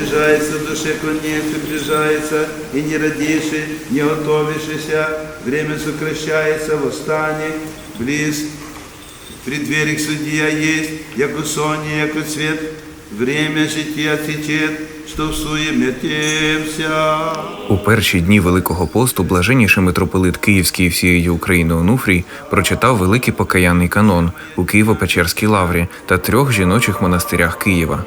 приближается душе клонец, приближается, и не родивший, не готовившийся, время сокращается, восстание, близ, преддверие судья есть, яко соние, яко цвет, время жития течет, метемся. У перші дні Великого посту блаженніший митрополит Київський і всієї України Онуфрій прочитав великий покаянний канон у Києво-Печерській лаврі та трьох жіночих монастирях Києва.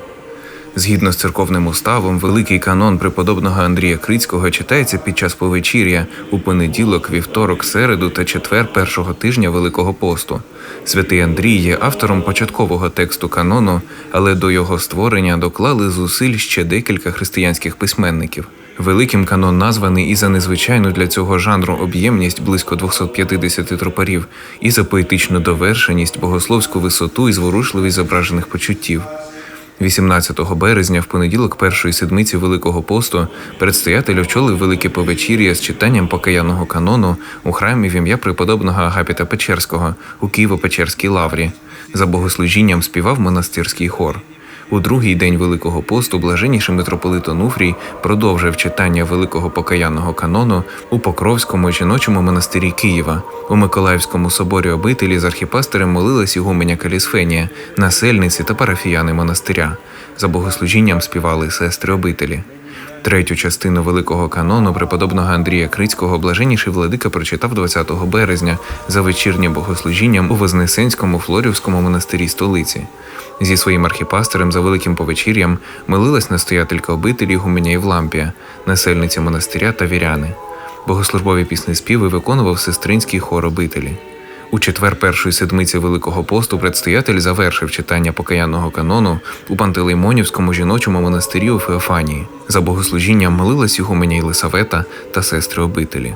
Згідно з церковним уставом, великий канон преподобного Андрія Крицького читається під час повечір'я у понеділок, вівторок, середу та четвер першого тижня Великого посту. Святий Андрій є автором початкового тексту канону, але до його створення доклали зусиль ще декілька християнських письменників. Великим канон названий і за незвичайну для цього жанру об'ємність близько 250 тропарів, і за поетичну довершеність, богословську висоту і зворушливість зображених почуттів. 18 березня, в понеділок першої седмиці Великого посту, предстоятель очолив велике повечір'я з читанням покаянного канону у храмі в ім'я преподобного Агапіта Печерського у Києво-Печерській лаврі. За богослужінням співав монастирський хор. У другий день Великого посту блаженніший митрополит Онуфрій продовжив читання великого покаянного канону у Покровському жіночому монастирі Києва. У Миколаївському соборі обителі з архіпастерем молилась ігуменя Калісфенія, насельниці та парафіяни монастиря. За богослужінням співали сестри обителі. Третю частину великого канону преподобного Андрія Крицького блаженніший владика прочитав 20 березня за вечірнім богослужінням у Вознесенському Флорівському монастирі столиці. Зі своїм архіпастерем за великим повечір'ям молилась настоятелька обителі Гуменя Євлампія, насельниця монастиря та віряни. Богослужбові пісні співи виконував сестринський хор обителі. У четвер першої седмиці Великого посту предстоятель завершив читання покаянного канону у Пантелеймонівському жіночому монастирі у Феофанії. За богослужінням молилась його мені Єлисавета та сестри обителі.